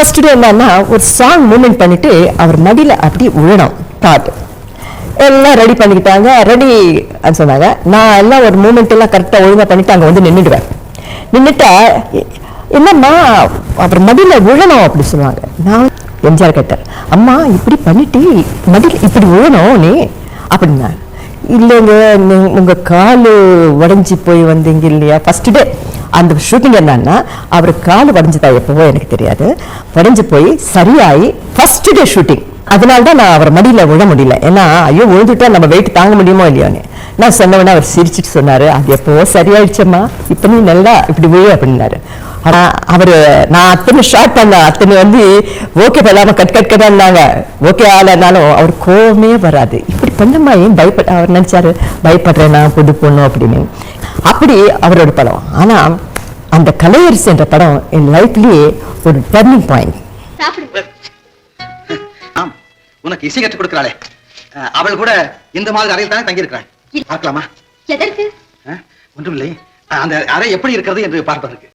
First day என்னன்னா ஒரு song moment பண்ணிட்டு அவர் மடியில் அப்படி விழணும் தாட் எல்லாம் ரெடி பண்ணிக்கிட்டாங்க. ரெடி சொன்னாங்க. நான் எல்லாம் ஒரு மூமெண்ட் எல்லாம் கரெக்டாக ஒழுங்காக பண்ணிட்டு அங்கே வந்து நின்றுடுவேன் நின்றுட்டா என்னம்மா அப்புறம் மடியில் விழணும் அப்படி சொல்லுவாங்க. நான் எம்ஜிஆர் கேட்டார் அம்மா இப்படி பண்ணிட்டு மடியில் இப்படி விழணும் நீ அப்படின்னா இல்லைங்க நீ- உங்க காலு உடைஞ்சு போய் வந்தீங்க இல்லையா? ஃபஸ்ட்டு டே அந்த ஷூட்டிங் என்னன்னா அவர் கால் வடிஞ்சுதா எப்பவோ எனக்கு தெரியாது. வடிஞ்சு போய் சரியாயி ஃபர்ஸ்ட் டே ஷூட்டிங் அதனால தான் நான் அவர் மடியில் விழ முடியல. ஏன்னா ஐயோ விழுந்துட்டா நம்ம வெயிட் தாங்க முடியுமோ இல்லையான்னு. நான் சொன்னவொடனே அவர் சிரிச்சிட்டு சொன்னார் அது எப்போவோ சரியாயிடுச்சம்மா. இப்போ நீ நல்லா இப்படி விழு அப்படின்னாரு. ஆனால் அவர் நான் அத்தனை ஷார்ட் பண்ண அத்தனை வந்து ஓகே பண்ணாமல் கட் கட் கட் இருந்தாங்க ஓகே ஆகலைனாலும் அவர் கோவமே வராது. இப்படி பண்ணம்மா ஏன் பயப்பட அவர் நினச்சாரு பயப்படுறேன் நான் புது பொண்ணு அப்படின்னு. அப்படி அவரோட படம் ஆனால் அந்த கலையரசு என்ற படம் என் லைஃப்லயே ஒரு டர்னிங் பாயிண்ட் ஆம் உனக்கு இசை கற்றுக் கொடுக்கிறாளே. அவள் கூட இந்த மாதிரி அறையில் தானே தங்கியிருக்கிறாள். பார்க்கலாமா? எதற்கு? அஹ், ஒன்றுமில்லை. அஹ், அந்த அறை எப்படி இருக்கிறது என்று பார்ப்பதற்கு.